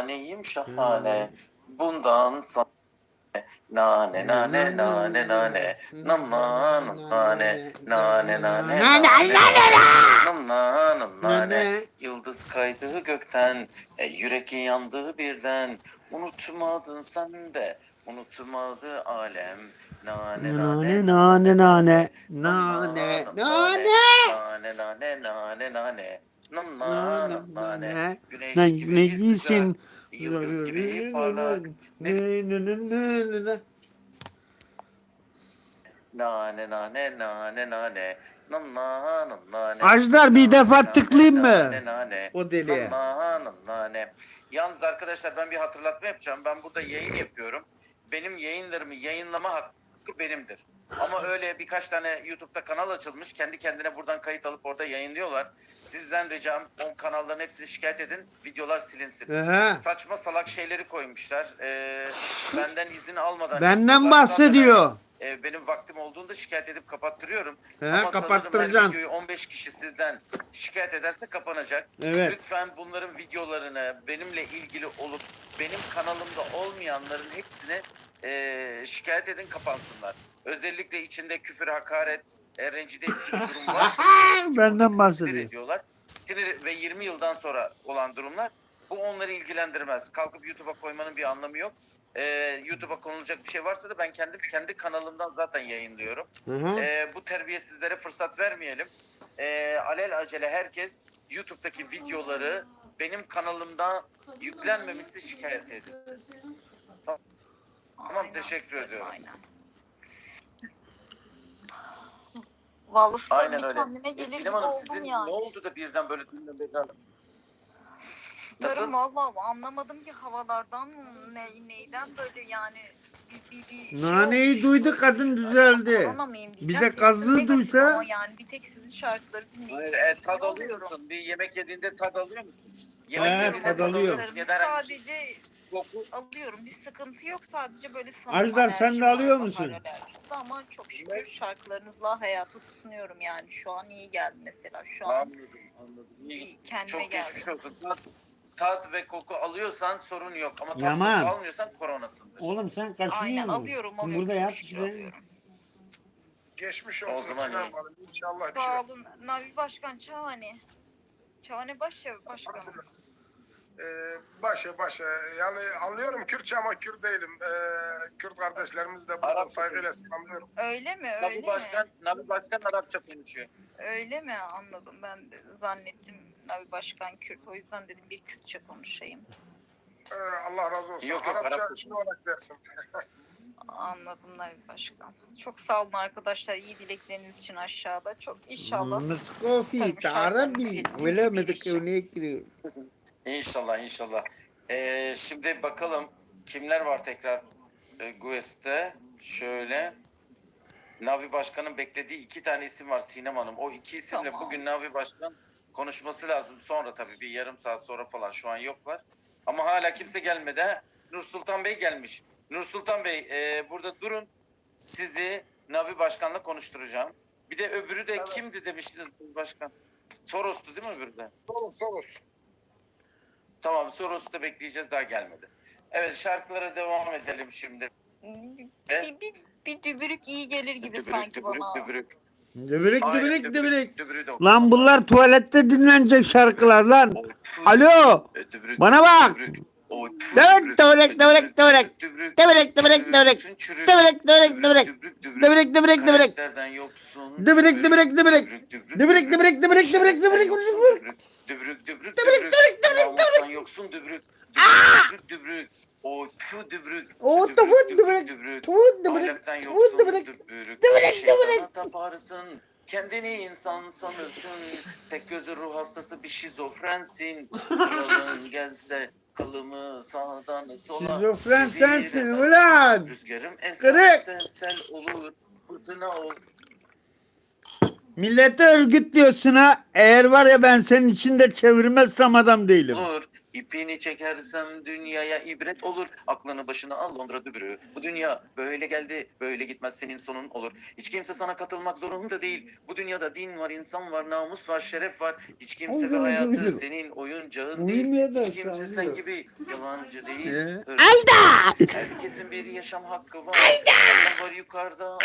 şahaneyim şahane. Bundan sana nane nane nane nane. Naman nane. Nane nane nane nam nam nane. yıldız kaydı gökten e, yürek yandı birden. Unutmadın sen de unutmadı alem. Nane Nane nane nane. nane! Nane nane nane nane nane nane nane nane nane güneş ne gibi ne sıcak yıldız gibi parlak ne ne ne ne ne Nane nane nane nane nam na nam nane. Ajdar, bir defa Nane, tıklayayım mı? Nane nane. o na nam nane. Yalnız arkadaşlar ben bir hatırlatma yapacağım. Ben burada yayın yapıyorum. Benim yayınlarımı yayınlama hakkı benimdir. Ama öyle birkaç tane YouTube'da kanal açılmış. Kendi kendine buradan kayıt alıp orada yayınlıyorlar. Sizden ricam o kanalların hepsini şikayet edin. Videolar silinsin. Aha. Saçma salak şeyleri koymuşlar. Ee, benden izin almadan. Benden yapıyorlar. Zaten bahsediyor. e, benim vaktim olduğunda şikayet edip kapattırıyorum. He, Ama sanırım her kapattıracaksın. videoyu 15 kişi sizden şikayet ederse kapanacak. Evet. Lütfen bunların videolarını benimle ilgili olup benim kanalımda olmayanların hepsini e, şikayet edin kapansınlar. Özellikle içinde küfür, hakaret, e, rencide edici bir durum var. Benden Sinir bahsediyor. ediyorlar. Sinir ve 20 yıldan sonra olan durumlar. Bu onları ilgilendirmez. Kalkıp YouTube'a koymanın bir anlamı yok. E, YouTube'a konulacak bir şey varsa da ben kendim kendi kanalımdan zaten yayınlıyorum. Aha. Ee, bu terbiyesizlere fırsat vermeyelim. Ee, alel acele herkes YouTube'daki videoları benim kanalımda yüklenmemesi şikayet edin. Tamam, teşekkür ediyorum. Aynen. Vallahi Aynen bir öyle. kendime gelir Sinem gibi Hanım oldum sizin yani. ne oldu da birden böyle dinlemeye Nasıl? Nasıl? Valla anlamadım ki havalardan mı, ne, neyden böyle yani bir, bir, bir şey Naneyi olmuş. duydu kadın düzeldi. Korona mıyım Bir diyeceğim. de Kesin kazığı negatif duysa- Ama yani bir tek sizin şarkıları dinleyip Hayır, e, tad alıyor oluyorum. musun? Bir yemek yediğinde tad alıyor musun? He, Yemek yediğinde tad tad alıyor. alıyor Sadece alıyorum. Bir sıkıntı yok. Sadece böyle sanırım Ajdar, sen de var, alıyor bahar musun? alerjisi ama çok şükür şarkılarınızla hayata tutunuyorum yani. Şu an iyi geldi mesela. Şu an Anladım, anladım. İyi. iyi, kendime Çok geçmiş geldim. olsun. Tat, tat ve koku alıyorsan sorun yok. Ama tat Yaman. koku almıyorsan koronasındır. Oğlum sen kaçınıyor Aynen musun? alıyorum alıyorum. Burada çok yat şükür alıyorum. Geçmiş O olsun zaman Sinan iyi. Hanım. İnşallah bir şey. Sağ olun. Navi Başkan Çağane. Çağane Başya Başkanım. Ee, başa başa. Yani anlıyorum Kürtçe ama Kürt değilim. Ee, Kürt kardeşlerimizi de burada Arapça saygıyla selamlıyorum. Öyle mi? Öyle Nabi mi? Başkan, Nabi Başkan Arapça konuşuyor. Öyle mi? Anladım. Ben de zannettim Navi Başkan Kürt. O yüzden dedim bir Kürtçe konuşayım. Ee, Allah razı olsun. Yok, yok, Arapça Arapça. şunu olarak dersin. Anladım Navi Başkan. Çok sağ olun arkadaşlar. İyi dilekleriniz için aşağıda. Çok inşallah. Tarabi bildiğim vele gibi medik yaşayacağım. örnekli. İnşallah inşallah. Ee, şimdi bakalım kimler var tekrar e, Guest'te. Şöyle. Navi Başkan'ın beklediği iki tane isim var Sinem Hanım. O iki isimle Tamam. bugün Navi Başkan konuşması lazım. Sonra tabii bir yarım saat sonra falan şu an yoklar. Ama hala kimse gelmedi. ha. Nur Sultan Bey gelmiş. Nur Sultan Bey e, burada durun. Sizi Navi Başkan'la konuşturacağım. Bir de öbürü de Evet. kimdi demiştiniz Navi Başkan? Soros'tu değil mi öbürü de? Soros Soros. Tamam Soros'u da bekleyeceğiz daha gelmedi. Evet şarkılara devam edelim şimdi. Bir, bir, bir dübürük iyi gelir gibi Dübürük, sanki dübürük, bana. dübürük. Dübürük Aynen, dübürük dübürük. Dübürüğü de Lan bunlar tuvalette dinlenecek şarkılar lan. Alo. E, dübürük, Bana bak. dübürük. O, Dövrek, dövrek, dövrek, dövrek. dübürük, Dövrek, dövrek, dövrek. çürüksün, çürük. Dövrek, dövrek, dövrek. Dübürük, dübürük. Dübürük dübürük dübürük. Karakterden yoksun. Dübürük, dübürük, dübürük. Dübürük, Dübürük, dübürük, dübürük, dübürük, Şereften dübürük, yoksun, dübürük. Dübürük, dübürük, Dübürük, dübürük. Namustan yoksun, dübürük. Dübürük, yoksun dübrük. Dübrük, dübrük, dübrük. O şu dübrük. O tabut dübrük. Dübrük. Tabut dübrük. Ahlaktan yoksun dübrük. Dübrük, dübrük. Şeytana taparsın. Kendini insan sanırsın. Tek gözü ruh hastası bir şizofrensin. Kralın gelse kılımı sağdan sola. Şizofren sensin ulan. Rüzgarım eserse sel olur. Fırtına ol. Millete örgütlüyorsun ha. Eğer var ya ben senin içinde çevirmezsem adam değilim. Dur. İpini çekersem dünyaya ibret olur. Aklını başına al Londra dübürü. Bu dünya böyle geldi, böyle gitmez senin sonun olur. Hiç kimse sana katılmak zorunda değil. Bu dünyada din var, insan var, namus var, şeref var. Hiç kimse ve hayatı senin oyuncağın değil. Hiç kimse sen gibi yalancı değil. Ee? hırsız. Herkesin bir yaşam hakkı var. Allah var yukarıda.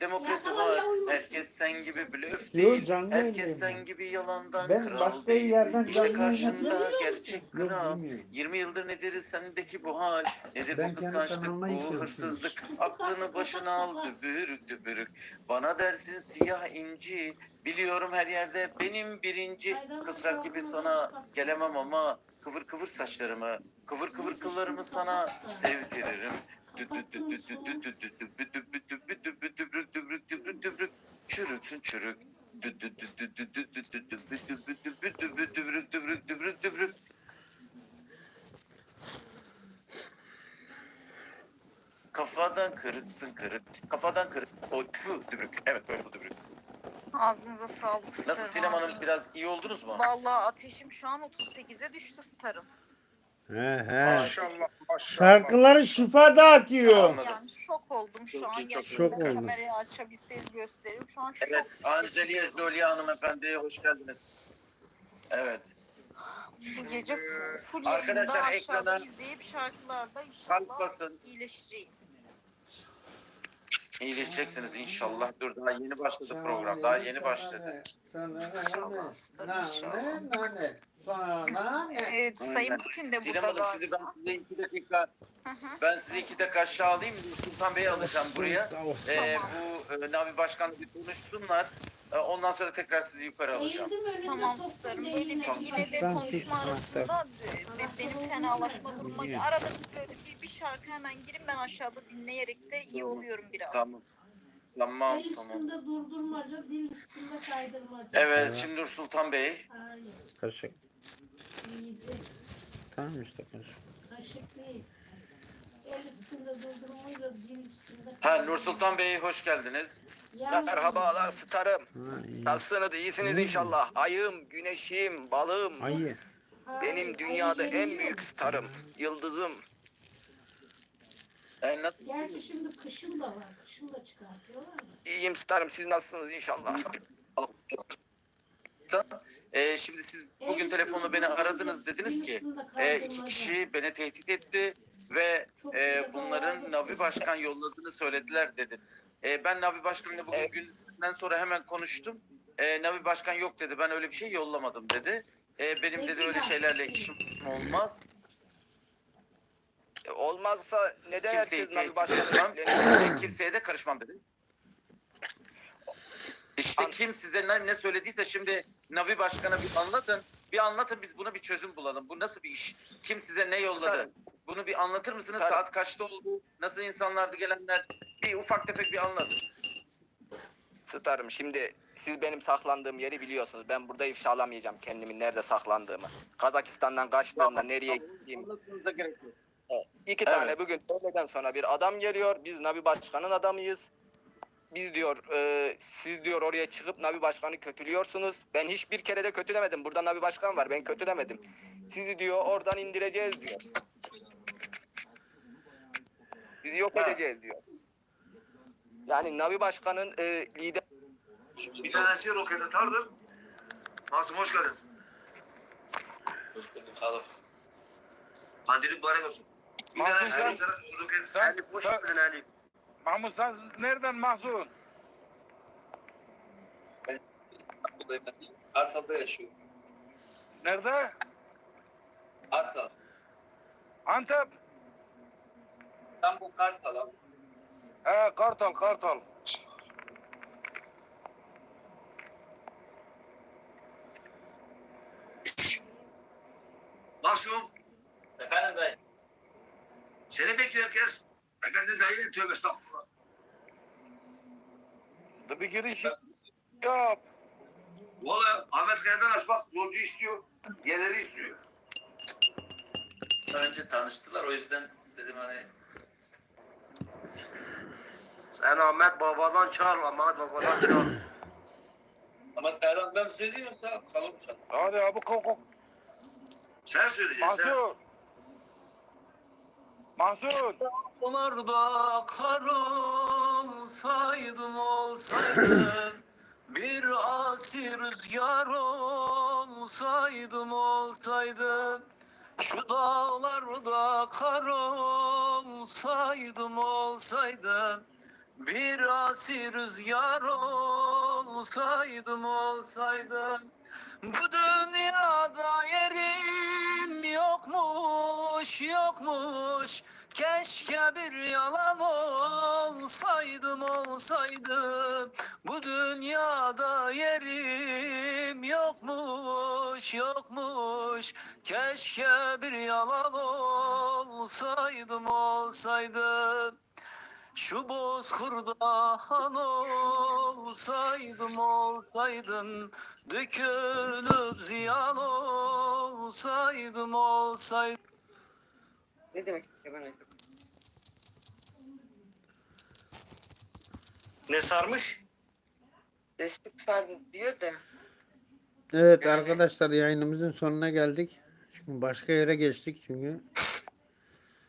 Demokrasi var. Herkes sen gibi blöf Yo, değil. canlı Herkes sen gibi yalandan Ben kral başka değil. yerden İşte canlı karşında gerçek Yok, kral. bilmiyorum. 20 yıldır nedir sendeki bu hal? Nedir Ben bu kıskançlık, bu hırsızlık? Aklını başına al dübürük dübürük. Bana dersin siyah inci. Biliyorum her yerde benim birinci. Kısrak gibi sana gelemem ama kıvır kıvır saçlarımı, kıvır kıvır kıllarımı sana sevdiririm. Çürüksün çürük. Kafadan kırıksın kırık. Kafadan kırıksın. O tüfü dübrük. Evet böyle bu dübrük. Ağzınıza sağlık Nasıl Sinem Hanım biraz iyi oldunuz mu? Vallahi ateşim şu an 38'e düştü starım. He he. Maşallah maşallah. Şarkıları şifa dağıtıyor. Yani şok oldum şu Çok an. iyi, çok iyi. Çok oldu. kamerayı açabilseydim göstereyim. Şu an Evet, şok. Angelia Zolia hanımefendi hoş geldiniz. Evet. Bu gece full, full Arkadaşlar, yayında aşağıda ekrana- izleyip şarkılarda inşallah basın. iyileştireyim. İyileşeceksiniz inşallah. Dur daha yeni başladı program. Daha yeni başladı. Evet, Sayın. Putin de Sinem burada Hanım şimdi ben size iki dakika Hı hı. ben sizi iki dakika aşağı alayım. Sultan Bey'i alacağım buraya. Ee, bu e, Navi Başkan'la bir konuşsunlar. Ee, ondan sonra tekrar sizi yukarı alacağım. Tamam starım. Böyle bir Tamam. yine de konuşma arasında be- benim fenalaşma duruma arada böyle bir, bir şarkı hemen girip ben aşağıda dinleyerek de iyi Tamam. oluyorum biraz. Tamam. Tamam El tamam. üstünde durdurmaca, dil üstünde kaydırmaca. Evet şimdi Sultan Bey. Hayır, Kaşık. yiyecek. Tamam işte kaşık. Kaşık değil. El üstünde durdurmaca, dil üstünde Ha Nur Sultan Bey hoş geldiniz. Yalnız Merhabalar starım. Nasılsınız? İyisiniz İyi. inşallah. Ayım, güneşim, balım. Ayı. Benim ayı dünyada en geliyor. büyük starım. Yıldızım. Ee, nasıl? Gerçi şimdi kışın da var. Kışın da çıkartıyorlar. İyiyim starım. Siz nasılsınız inşallah? Ee, şimdi siz bugün telefonla beni aradınız dediniz ki e, iki kişi beni tehdit etti ve e, bunların. Navi Başkan yolladığını söylediler dedim. E, ben Navi Başkan'la bugün Evet. gün sizden sonra hemen konuştum. E, Navi Başkan yok dedi. Ben öyle bir şey yollamadım dedi. E, benim dedi öyle şeylerle işim olmaz. E, Olmazsa neden Kimseyi herkes Navi. E, kimseye de karışmam dedi. İşte An- kim size ne, ne söylediyse şimdi Navi Başkan'a bir anlatın. Bir anlatın biz buna bir çözüm bulalım. Bu nasıl bir iş? Kim size ne yolladı? Bunu bir anlatır mısınız? Tabii. Saat kaçta oldu? Nasıl insanlardı gelenler? Bir ufak tefek bir anlatın. Starım şimdi siz benim saklandığım yeri biliyorsunuz. Ben burada ifşalamayacağım kendimin nerede saklandığımı. Kazakistan'dan kaçtığımda nereye gittiğimi. Anlatmanıza gerek yok. İki Evet. tane bugün öğleden sonra bir adam geliyor. Biz Nabi Başkan'ın adamıyız. Biz diyor e, siz diyor oraya çıkıp Nabi Başkan'ı kötülüyorsunuz. Ben hiçbir kere de kötülemedim. Burada Nabi Başkan var. Ben kötülemedim. Sizi diyor oradan indireceğiz diyor. Sizi yok Ha. edeceğiz diyor. Yani Nabi Başkan'ın e, lider Bir tanesi roket atardı. Masum hoş geldin. Hoş bulduk hanım. Kandilin mübarek olsun. Bir Masum tanesi sen- roket, sen- Ali, hoş sen- geldin Ali. Mahmut sen nereden Mahsun? Arsal'da yaşıyor. Nerede? Arsal. Antep. Ben bu Kartal'a. He Kartal Kartal. Masum. Efendim dayı. Seni bekliyor herkes. Efendi dayı tövbe estağfurullah. Da bir giriş yap. Valla Ahmet Kaya'dan aç bak yolcu istiyor. Yerleri istiyor. Önce tanıştılar o yüzden dedim hani Sen Ahmet babadan çağır. Ahmet babadan çağır. ama Erhan ben size diyorum tamam kalıp Hadi abi kalk kalk. Sen söyleyeceksin. sen. Mansur. Mansur. Dağlarda kar olsaydım olsaydım Bir asi rüzgar olsaydım olsaydım Şu dağlarda kar olsaydım olsaydım Bir asi rüzgar olsaydım olsaydım. Bu dünyada yerim yokmuş yokmuş. Keşke bir yalan olsaydım olsaydım. Bu dünyada yerim yokmuş yokmuş. Keşke bir yalan olsaydım olsaydım şu bozkırda han olsaydım olsaydım Dökülüp ziyan olsaydım olsaydım Ne demek Ne sarmış? Destek sardı diyor da. Evet arkadaşlar yayınımızın sonuna geldik. Şimdi başka yere geçtik çünkü.